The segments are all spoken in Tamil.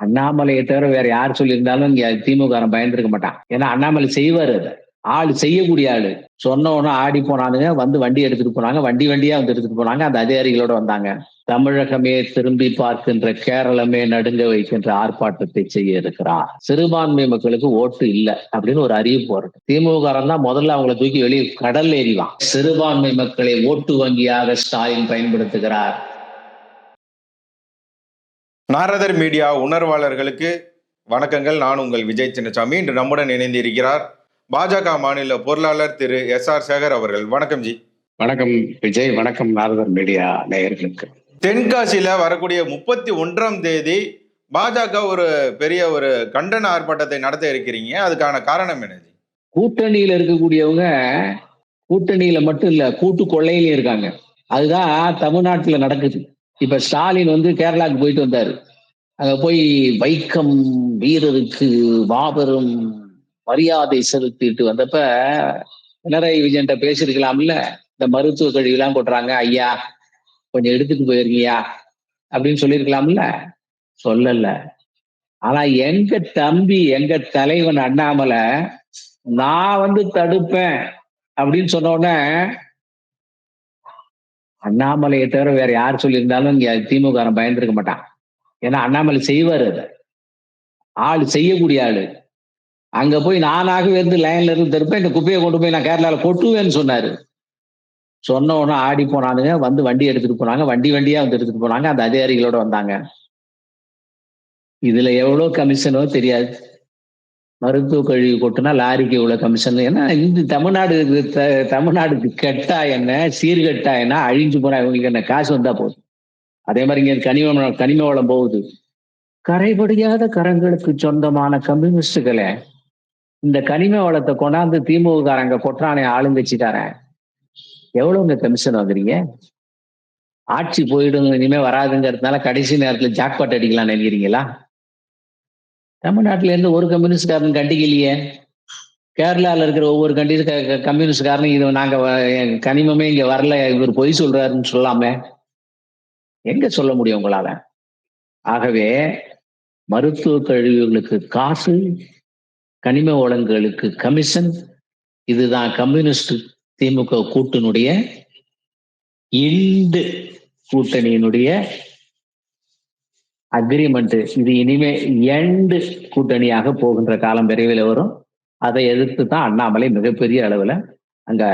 அண்ணாமலையை தவிர வேற யார் சொல்லியிருந்தாலும் இங்க திமுக பயந்துருக்க மாட்டான். ஏன்னா அண்ணாமலை செய்வாரு அதை. ஆள் செய்யக்கூடிய ஆளு. சொன்ன உடனே ஆடி போனானுங்க வந்து வண்டி எடுத்துட்டு போனாங்க வண்டி வண்டியா வந்து எடுத்துட்டு போனாங்க அந்த அதிகாரிகளோட வந்தாங்க. தமிழகமே திரும்பி பார்க்கின்ற கேரளமே நடுங்க வைக்கின்ற ஆர்ப்பாட்டத்தை செய்ய இருக்கிறார். சிறுபான்மை மக்களுக்கு ஓட்டு இல்லை அப்படின்னு ஒரு அறிவிப்பு வருது திமுக தான் முதல்ல அவங்கள தூக்கி வெளியே கடல் ஏறிவான். சிறுபான்மை மக்களை ஓட்டு வங்கியாக ஸ்டாலின் பயன்படுத்துகிறார். நாரதர் மீடியா உணர்வாளர்களுக்கு வணக்கங்கள். நான் உங்கள் விஜய் சின்னசாமி. இன்று நம்முடன் இணைந்து இருக்கிறார் பாஜக மாநில பொருளாளர் திரு எஸ் ஆர் சேகர் அவர்கள். வணக்கம் ஜி. வணக்கம் விஜய். வணக்கம் நாரதர் மீடியா நேயர்களுக்கு. தென்காசியில வரக்கூடிய முப்பத்தி ஒன்றாம் தேதி பாஜக ஒரு பெரிய ஒரு கண்டன ஆர்ப்பாட்டத்தை நடத்த இருக்கிறீங்க. அதுக்கான காரணம் என்ன ஜி? கூட்டணியில இருக்கக்கூடியவங்க கூட்டணியில மட்டும் இல்ல கூட்டு கொள்ளையிலும் இருக்காங்க. அதுதான் தமிழ்நாட்டுல நடக்குது. இப்ப ஸ்டாலின் வந்து கேரளாவுக்கு போயிட்டு வந்தாரு. அங்க போய் வைக்கம் வீரருக்கு மாபெரும் மரியாதை செலுத்திட்டு வந்தப்ப பினராயி விஜயன்ட்ட பேசியிருக்கலாம்ல இந்த மருத்துவ கழிவுலாம் கொட்டுறாங்க ஐயா கொஞ்சம் எடுத்துட்டு போயிருங்கய்யா அப்படின்னு சொல்லியிருக்கலாம்ல சொல்லல. ஆனா எங்க தம்பி எங்க தலைவன் அண்ணாமலை நான் வந்து தடுப்பேன் அப்படின்னு சொன்ன உடனே அண்ணாமலையை தவிர வேற யார் சொல்லியிருந்தாலும் இங்க திமுக பயந்துருக்க மாட்டான் ஏன்னா அண்ணாமலை செய்வார் அதை. ஆள் செய்யக்கூடிய ஆளு. அங்க போய் நானாகவே இருந்து லைன்ல இருந்து திருப்ப இந்த குப்பையை கொண்டு போய் நான் கேரளால கொட்டுவேன்னு சொன்னாரு. சொன்ன உடனே ஆடி போனானுங்க வந்து வண்டி எடுத்துட்டு போனாங்க வண்டி வண்டியா வந்து எடுத்துட்டு போனாங்க அந்த அதிகாரிகளோட வந்தாங்க. இதுல எவ்வளவு கமிஷனோ தெரியாது. மருத்துவ கழிவு கொட்டுனா லாரிக்கு இவ்வளவு கமிஷன் ஏன்னா இந்த தமிழ்நாடு த- தமிழ்நாடுக்கு கெட்டா என்ன சீர்கெட்டா என்ன அழிஞ்சு போனா இவங்களுக்கு என்ன காசு வந்தா போதும். அதே மாதிரி இங்க கனிம கனிம வளம் போகுது. கரைபடியாத கரங்களுக்கு சொந்தமான கம்யூனிஸ்டுகளே இந்த கனிம வளத்தை கொண்டாந்து திமுககாரங்க கொற்றானே ஆளுங்கட்சிக்காரன். எவ்வளவுங்க கமிஷன் வாங்குறீங்க? ஆட்சி போயிடுங்க இனிமே வராதுங்கிறதுனால கடைசி நேரத்துல ஜாக்பாட் அடிக்கலாம் நினைக்கிறீங்களா? தமிழ்நாட்டில இருந்து ஒரு கம்யூனிஸ்ட்காரன் கண்டிக்கலையே. கேரளாவில் இருக்கிற ஒவ்வொரு கண்டிஸ்ட் கம்யூனிஸ்ட்காரனும் இது நாங்கள் வ- கனிமமே இங்கே வரல இவர் பொய் சொல்றாருன்னு சொல்லாம எங்க சொல்ல முடியும் உங்களால? ஆகவே மருத்துவ கழிவுகளுக்கு காசு கனிம வளங்களுக்கு கமிஷன் இதுதான் கம்யூனிஸ்ட் திமுக கூட்டினுடைய இண்டு கூட்டணியினுடைய அக்ரிமெண்ட் இது இனிமே எண்டு கூட்டணியாக போகின்ற காலம் விரைவில் வரும். அதை எதிர்த்து தான் அண்ணாமலை மிகப்பெரிய அளவில் அங்க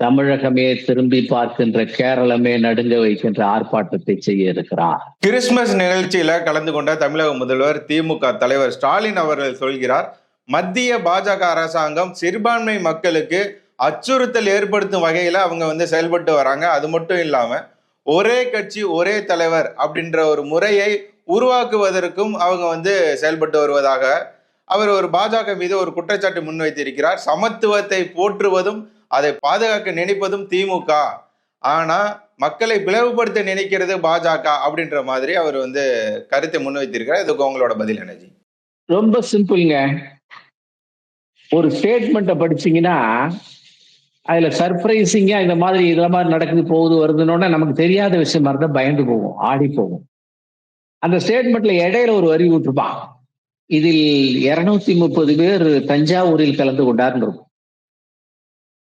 தமிழகமே திரும்பி பார்க்கின்ற கேரளமே நடுங்க வைக்கின்ற ஆர்ப்பாட்டத்தை செய்ய இருக்கிறார். கிறிஸ்துமஸ் நிகழ்ச்சியில கலந்து கொண்ட தமிழக முதல்வர் திமுக தலைவர் ஸ்டாலின் அவர்கள் சொல்கிறார் மத்திய பாஜக அரசாங்கம் சிறுபான்மை மக்களுக்கு அச்சுறுத்தல் ஏற்படுத்தும் வகையில அவங்க வந்து செயல்பட்டு வராங்க. அது மட்டும் இல்லாம ஒரே கட்சி ஒரே தலைவர் அப்படின்ற ஒரு முறையை உருவாக்குவதற்கும் அவங்க வந்து செயல்பட்டு வருவதாக அவர் ஒரு பாஜக மீது ஒரு குற்றச்சாட்டு முன்வைத்திருக்கிறார். சமத்துவத்தை போற்றுவதும் அதை பாதுகாக்க நினைப்பதும் திமுக. ஆனா மக்களை பிளவுபடுத்த நினைக்கிறது பாஜக அப்படின்ற மாதிரி அவர் வந்து கருத்தை முன்வைத்திருக்கிறார். இதுக்கு உங்களோட பதில் எனர்ஜி ரொம்ப சிம்பிள்ங்க. ஒரு ஸ்டேட்மெண்ட்டை படிச்சீங்கன்னா அதுல சர்ப்ரைசிங்கா இந்த மாதிரி இந்த மாதிரி நடக்குது போகுது வருதுன்னொன்னே நமக்கு தெரியாத விஷயம் மாதிரி தான் பயந்து போகும் ஆடி போகும் அந்த ஸ்டேட்மெண்ட்ல இடையில ஒரு வரி விட்டுருப்பான் இதில் இருநூத்தி முப்பது பேர் தஞ்சாவூரில் கலந்து கொண்டார்னு இருக்கும்.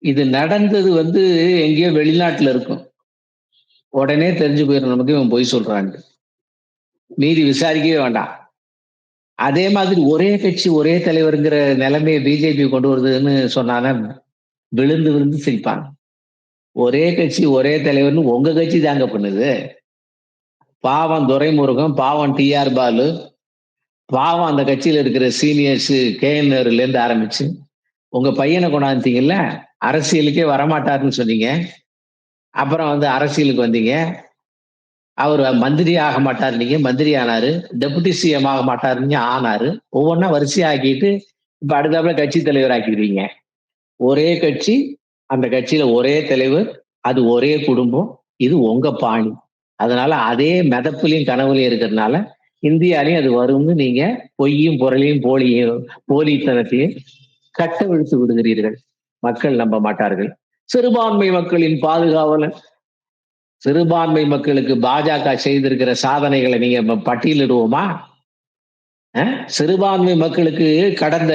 இது நடந்தது வந்து எங்கேயோ வெளிநாட்டுல இருக்கும். உடனே தெரிஞ்சு போயிடும் நமக்கு இவன் பொய் சொல்றான்ட்டு மீதி விசாரிக்கவே வேண்டாம். அதே மாதிரி ஒரே கட்சி ஒரே தலைவருங்கிற நிலைமையை பிஜேபி கொண்டு வருதுன்னு சொன்னானா விழுந்து விழுந்து சிரிப்பாங்க. ஒரே கட்சி ஒரே தலைவர்னு உங்க கட்சி தாங்க பண்ணுது. பாவம் துரைமுருகன் பாவம் டிஆர் பாலு பாவம் அந்த கட்சியில் இருக்கிற சீனியர்ஸ் கேஎன்ஆர்லேருந்து ஆரம்பிச்சு உங்க பையனை கொண்டாந்தீங்கல்ல அரசியலுக்கே வரமாட்டாருன்னு சொன்னீங்க. அப்புறம் வந்து அரசியலுக்கு வந்தீங்க. அவர் மந்திரி ஆக மாட்டார் நீங்க மந்திரி ஆனாரு டெபுட்டி சிஎம் ஆக மாட்டாருன்னு ஆனாரு. ஒவ்வொன்றா வரிசையாக்கிட்டு இப்ப அடுத்தாப்புல கட்சி தலைவர் ஆக்கிடுவீங்க ஒரே கட்சி அந்த கட்சியில ஒரே தலைவர் அது ஒரே குடும்பம் இது உங்க பாணி. அதனால அதே மெதப்புலையும் கனவுலையும் இருக்கிறதுனால இந்தியாலையும் அது வரும்னு நீங்க பொய்யும் பொருளையும் போலியும் போலித்தனத்தையும் கட்டவிழ்த்து விடுகிறீர்கள். மக்கள் நம்ப மாட்டார்கள். சிறுபான்மை மக்களின் பாதுகாவலன் சிறுபான்மை மக்களுக்கு பாஜக செய்திருக்கிற சாதனைகளை நீங்க பட்டியலிடுவோமா? சிறுபான்மை மக்களுக்கு கடந்த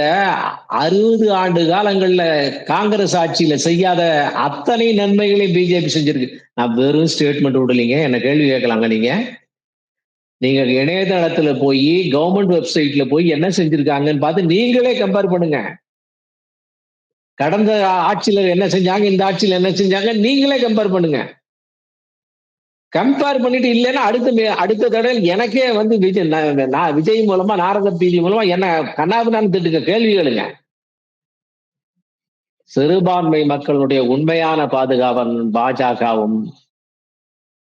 அறுபது ஆண்டு காலங்கள்ல காங்கிரஸ் ஆட்சியில செய்யாத அத்தனை நன்மைகளையும் பிஜேபி செஞ்சிருக்கு. நான் வெறும் ஸ்டேட்மெண்ட் விடலைங்க. என்ன கேள்வி கேட்கலாங்க நீங்க? நீங்க இணையதளத்துல போய் கவர்மெண்ட் வெப்சைட்ல போய் என்ன செஞ்சிருக்காங்கன்னு பார்த்து நீங்களே கம்பேர் பண்ணுங்க. கடந்த ஆட்சியில என்ன செஞ்சாங்க இந்த ஆட்சியில என்ன செஞ்சாங்க நீங்களே கம்பேர் பண்ணுங்க. கம்பேர் பண்ணிட்டு இல்லைன்னா அடுத்த மே- அடுத்த தடவை எனக்கே வந்து விஜய் நான் விஜய் மூலமா நாரத பீதி மூலமா என்ன கண்ணாபின்னு திட்டுங்க கேள்வி கேளுங்க. சிறுபான்மை மக்களுடைய உண்மையான பாதுகாவன் பாஜகவும்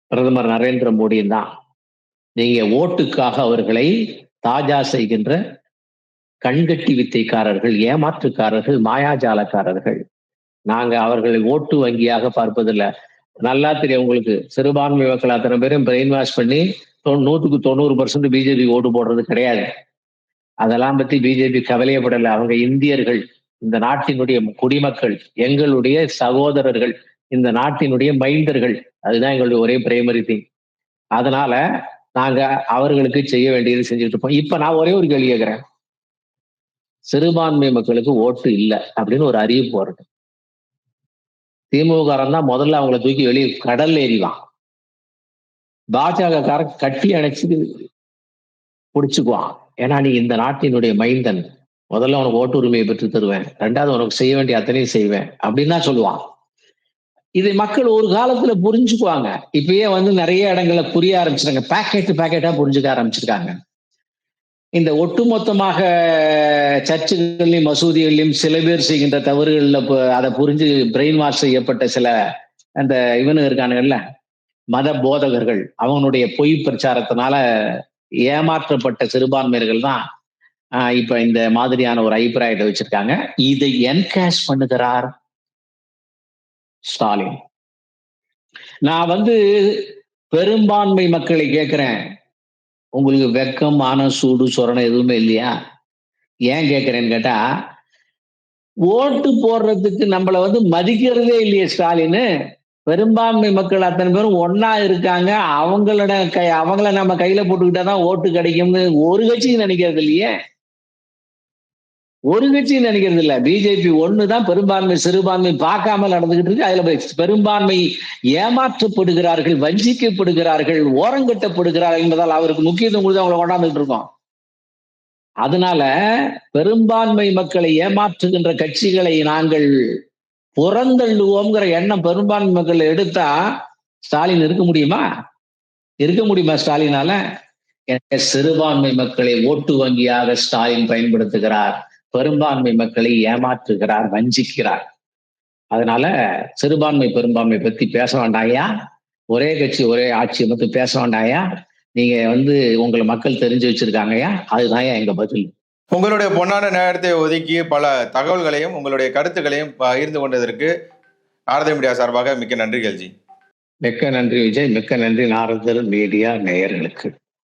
பிரதமர் நரேந்திர மோடியும் தான். நீங்க ஓட்டுக்காக அவர்களை தாஜா செய்கின்ற கண்கட்டி வித்தைக்காரர்கள் ஏமாற்றுக்காரர்கள் மாயாஜாலக்காரர்கள். நாங்க அவர்களை ஓட்டு வங்கியாக பார்ப்பதில்லை. நல்லா தெரியும் உங்களுக்கு. சிறுபான்மை மக்கள் அத்தனை பேரும் பிரெயின் வாஷ் பண்ணி தொ- நூத்துக்கு தொண்ணூறு பர்சன்ட் பிஜேபி ஓட்டு போடுறது கிடையாது. அதெல்லாம் பத்தி பிஜேபி கவலையப்படல. அவங்க இந்தியர்கள் இந்த நாட்டினுடைய குடிமக்கள் எங்களுடைய சகோதரர்கள் இந்த நாட்டினுடைய மைந்தர்கள் அதுதான் எங்களுடைய ஒரே பிரைமரி திங் அதனால நாங்க அவர்களுக்கு செய்ய வேண்டியது செஞ்சுட்டு இருப்போம். இப்ப நான் ஒரே ஒரு கேள்வி கேட்கிறேன். சிறுபான்மை மக்களுக்கு ஓட்டு இல்லை அப்படின்னு ஒரு அறிவிப்பு வரட்டும் திமுக தான் முதல்ல அவங்கள தூக்கி வெளியே கடல்ல ஏறிவான் பாஜக காரன் கட்டி அணைச்சு பிடிச்சுக்குவான். ஏன்னா நீ இந்த நாட்டினுடைய மைந்தன். முதல்ல உனக்கு ஓட்டு உரிமையை பெற்று தருவேன். ரெண்டாவது உனக்கு செய்ய வேண்டிய அத்தனையும் செய்வேன். அப்படின்னு தான் சொல்லுவான். இதை மக்கள் ஒரு காலத்துல புரிஞ்சுக்குவாங்க. இப்பயே வந்து நிறைய இடங்களை புரிய ஆரம்பிச்சிருக்காங்க பேக்கெட் பேக்கெட்டா புரிஞ்சுக்க ஆரம்பிச்சிருக்காங்க. இந்த ஒட்டுமொத்தமாக சர்ச்சுகள்லையும் மசூதிகள்லையும் சில பேர் செய்கின்ற தவறுகள்ல பு- அதை புரிஞ்சு பிரெயின் வாஷ் செய்யப்பட்ட சில அந்த இவனுங்க இருக்கானுங்கல்ல மத போதகர்கள். அவனுடைய பொய் பிரச்சாரத்தினால ஏமாற்றப்பட்ட சிறுபான்மையர்கள் தான் இப்ப இந்த மாதிரியான ஒரு அபிப்பிராயத்தை வச்சிருக்காங்க. இதை என்கேஷ் பண்ணுகிறார் ஸ்டாலின். நான் வந்து பெரும்பான்மை மக்களை கேட்கிறேன். உங்களுக்கு வெக்கம் மானம் சூடு சொரணம் எதுவுமே இல்லையா? ஏன் கேட்குறேன்னு கேட்டா ஓட்டு போடுறதுக்கு நம்மளை வந்து மதிக்கிறதே இல்லையே ஸ்டாலின். பெரும்பான்மை மக்கள் அத்தனை பேரும் ஒன்னா இருக்காங்க. அவங்களோட கை அவங்கள நம்ம கையில போட்டுக்கிட்டாதான் ஓட்டு கிடைக்கும்னு ஒரு கட்சியும் நினைக்கிறது இல்லையே. ஒரு கட்சியும் நினைக்கிறது இல்ல. பிஜேபி ஒண்ணுதான் பெரும்பான்மை சிறுபான்மை பார்க்காம நடந்துகிட்டு இருக்கு. அதுல பெரும்பான்மை ஏமாற்றப்படுகிறார்கள் வஞ்சிக்கப்படுகிறார்கள் ஓரங்கட்டப்படுகிறார்கள் என்பதால் அவருக்கு முக்கியத்துவம் கொடுத்து அவங்களை கொண்டாந்துட்டு இருக்கோம். அதனால பெரும்பான்மை மக்களை ஏமாற்றுகின்ற கட்சிகளை நாங்கள் புறந்தள்ளுவோங்கிற எண்ணம் பெரும்பான்மை மக்கள் எடுத்தா ஸ்டாலின் இருக்க முடியுமா? இருக்க முடியுமா ஸ்டாலினால? சிறுபான்மை மக்களை ஓட்டு வங்கியாக ஸ்டாலின் பயன்படுத்துகிறார். பெரும்பான்மை மக்களை ஏமாற்றுகிறார் வஞ்சிக்கிறார். அதனால சிறுபான்மை பெரும்பான்மை பத்தி பேச வேண்டாயா ஒரே கட்சி ஒரே ஆட்சியை பத்தி பேச வேண்டாயா நீங்க வந்து உங்களை மக்கள் தெரிஞ்சு வச்சிருக்காங்கயா. அதுதான் எங்க பதில். உங்களுடைய பொன்னான நேரத்தை ஒதுக்கி பல தகவல்களையும் உங்களுடைய கருத்துக்களையும் பகிர்ந்து கொண்டதற்கு நாரத மீடியா சார்பாக மிக்க நன்றிகள் ஜி மிக்க நன்றி விஜய். மிக்க நன்றி நாரதர் மீடியா நேயர்களுக்கு.